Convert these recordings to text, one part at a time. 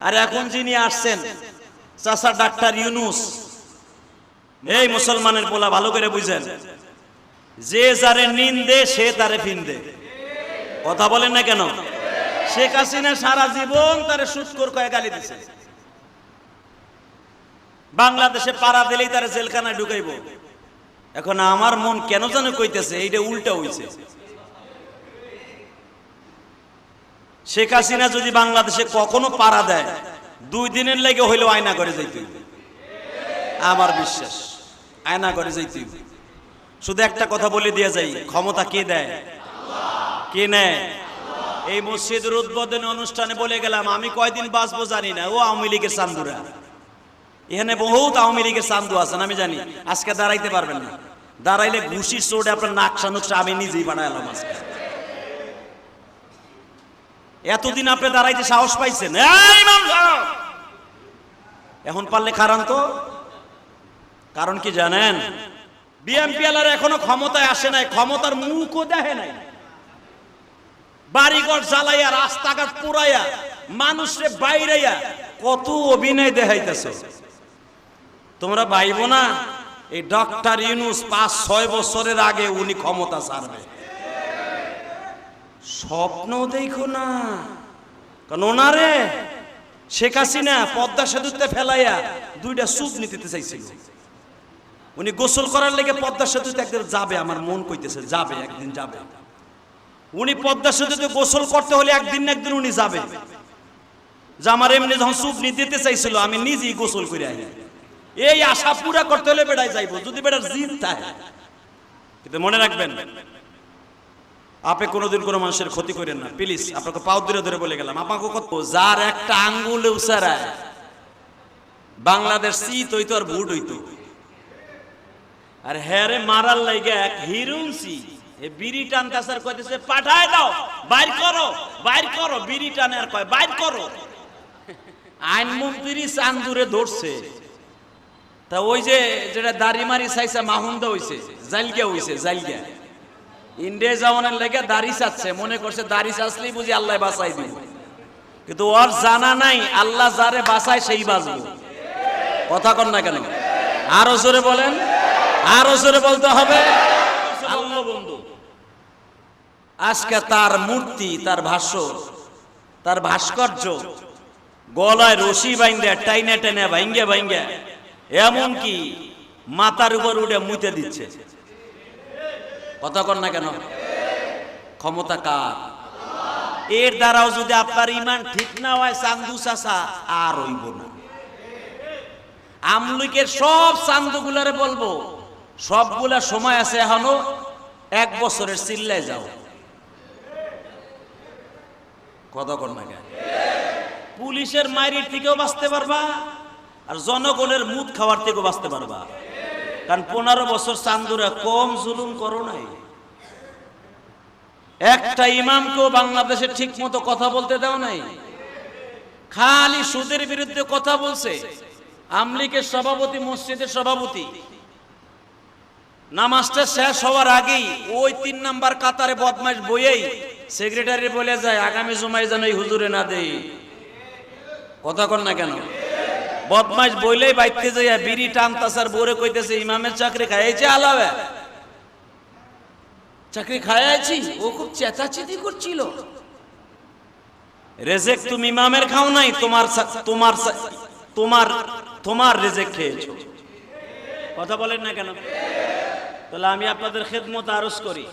আর এখন যিনি আসছেন, চাচা ডাক্তার ইউনুস, এই মুসলমানের পোলা ভালো করে বুঝেন, যে যারে নিন্দে, সে তারে ফিন্দে। কথা বলেন না কেন? শেখ হাসিনা সারা জীবন তারে সুৎকর কয়ে গালি দিছে। বাংলাদেশে পাড়া দিলেই তারে জেলখানায় ঢুকাইব। এখন আমার মন কেন যেন কইতেছে, এইটা উল্টা হইছে। শেখ হাসিনা যদি বাংলাদেশে কখনো পাড়া দেয়, দুই দিনের লেগে হইলেও আয়না করে যাইতে আমার বিশ্বাস, আয়না করে যাইতে শুধু একটা কথা বলে দিয়ে যাই, ক্ষমতা কে দেয়? কে নেয়? এই মসজিদের উদ্বোধনী অনুষ্ঠানে বলে গেলাম, আমি কয়দিন বাঁচবো জানি না, ও আওয়ামী লীগের চান্দুরা। এখানে বহুত আওয়ামী লীগের চান্দু আছেন আমি জানি, আজকে দাঁড়াইতে পারবেন না। দাঁড়াইলে ঘুষির চোটে আপনার নাকশা নুকশা আমি নিজেই বানাইলাম আজকে। এতদিন আপনি দাঁড়াইতে সাহস পাইছেন? এখন পারলে কারণ তো? কারণ কি জানেন? বিএনপি আলার এখনও ক্ষমতায় আসে নাই, ক্ষমতার মুখও দেখে নাই। বাড়িঘর জ্বালাইয়া, রাস্তাঘাট পুরাইয়া, মানুষরে বাইরাইয়া কত অভিনয় দেখাইতেছ। তোমরা ভাইব না, এই ডক্টর ইউনুস পাঁচ ছয় বছরের আগে উনি ক্ষমতা ছাড়বে। স্বপ্ন দেখো না। কারণ ওনারে শেখ হাসিনা পদ্মা সেতুতে ফেলাইয়া দুইটা সুদ নিতে চাইছিল। উনি গোসল করার লেগে পদ্মা সেতুতে একদিন যাবে, আমার মন কইতেছে যাবে, একদিন যাবে। উনি পদ্মা সেতুতে গোসল করতে হলে একদিন না একদিন উনি যাবে। যে আমার এমনি যখন সুপ দিতে চাইছিল, আমি নিজেই গোসল করে আই এই আশা পুরা করতে হলে বেড়াই যাইবো, যদি বেড়ার জিদ থাকে। কিন্তু মনে রাখবেন আপনি কোনোদিন কোনো মানুষের ক্ষতি করেন না। প্লিজ আপনাকে পাও ধরে ধরে বলে গেলাম। আপনাকে কত? যার একটা আঙ্গুলে উসারায়। বাংলাদেশ শীত হইতো আর ভুট হইতো। আর হ্যারে মারার লাইগে এক হিরুনসি বিড়ি টানতাছে আর কইতেছে পাঠায় দাও, বাইর করো বাইর করো, বিড়ি টানে আর কয়, বাইর করো। আইন মন্ত্রী চান্দুরে ধরছে। তা ওই যে, যেটা দাড়ি মারি চাইছে মাহুন্দা হইছে জালগিয়া হইছে, জাইলগা। ইন্ডিয়া জামানের লেগে দাড়ি চাচ্ছে, মনে করছে দাড়ি চাচ্লেই বুঝি আল্লাহ বাঁচাই দিব। কিন্তু ওর জানা নাই, আল্লাহ যারে সেই কথা না কেন? আরও জোরে বলেন, আরও জোরে বলতে হবে। আজকে তার মূর্তি, তার ভাষ্য, তার ভাস্কর্য গলায় রশি বাইন্দে, টাইনে টাইনে ভাইঙ্গে ভাইঙ্গে এমন কি মাথার উপর উঠে মুতে দিচ্ছে। কর না কেন? ক্ষমতা কার? এর দ্বারাও যদি আপনার ইমান ঠিক না হয়, চান্দু চাষা আর হইব না। আমলিকের সব চান্দুগুলারে বলব, সবগুলা সময় আছে এখনও, এক বছরের চিল্লায় যাও। কর না কেন? পুলিশের মায়ের থেকেও বাঁচতে পারবা, আর জনগণের মুদ খাওয়ার থেকেও বাঁচতে পারবা। কারণ পনেরো বছর চান্দুরা কম জুলুম করো নাই। একটা ইমামকেও বাংলাদেশে ঠিক মতো কথা বলতে দাও নাই। খালি সুদের বিরুদ্ধে কথা বলছে। আমলিকের সভাপতি, মসজিদের সভাপতি। নামাজটা শেষ হওয়ার আগেই ওই তিন নাম্বার কাতারে বদমাইশ বইয়েই সেক্রেটারি বলে যায়, আগামী জুমাই যেন এই হুজুরে না দেই। কথা কর না কেন? বদমাইশ বইলেই বাইতে যাইয়া বিড়ি টানতাসার বোরে কইতেছে, ইমামের চাকরি খাইছে আলাবে চাকরি খাইয়াছি ও খুব চেঁচাচেতি করছিল। রেজেক তুমি ইমামের খাও নাই, তোমার তোমার তোমার তোমার রেজেক খেয়েছো। কথা বলেন না কেন? তাহলে আমি আপনাদের খেদমত আরজ করি।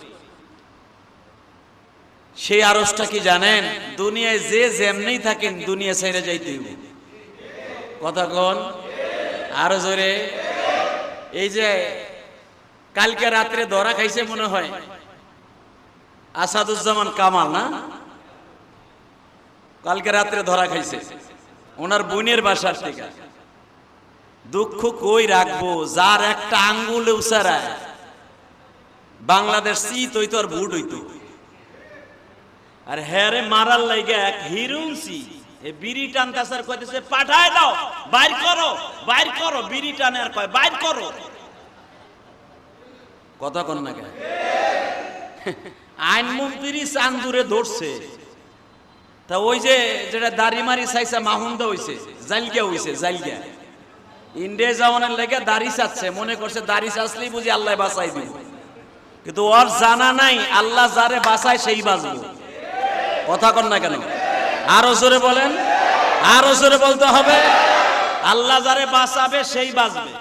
সেই আরজটা কি জানেন? দুনিয়ায় যে যেমনি থাকেন, দুনিয়া ছেড়ে যাইতে হইব। কথা কন। আরও জোরে। এই যে কালকে রাত্রে ধরা খাইছে মনে হয়। আসাদুজ্জামান কামাল, না? কালকে রাত্রে ধরা খাইছে। ওনার বোনের বাসার থেকে। দুঃখ কই রাখব? যার একটা আঙ্গুলে উসারায় বাংলাদেশ শীত হইতো আর ভুট হইতো। আর হ্যারে মারার লাইগে এক হিরুনসি এ বিড়ি টানতাছে আর কইতেছে, পাঠায় দাও, বাইর করো বাইর করো, বিড়ি টানে আর কয়, বাইর করো। কথা কন না কেন? আইন মন্ত্রী চান্দুরে ধরছে। তা ওই যে যেটা দাড়ি মারি চাইছে, মাহুন্দা হইছে, জাইলগা হইছে, জাইলগা। ইন্ডিয়া জামানের লেগে দাড়ি চাচ্ছে, মনে করছে দাড়ি চাচ্লেই বুঝি আল্লাহ বাঁচাই দিব। কিন্তু ওর জানা নাই, আল্লাহ যারে বাঁচায় সেই বাঁচবো। কথা কন না কেন? আরও জোরে বলেন। আরও জোরে বলতে হবে। আল্লাহ যারে বাঁচাবে, সেই বাঁচবে।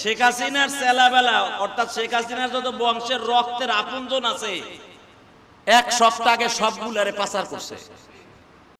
শেখ হাসিনার চেলাবেলা, অর্থাৎ শেখ হাসিনার যত বংশের রক্তের আপনজন আছে, এক সপ্তাহ আগে সবগুলারে পাচার করছে।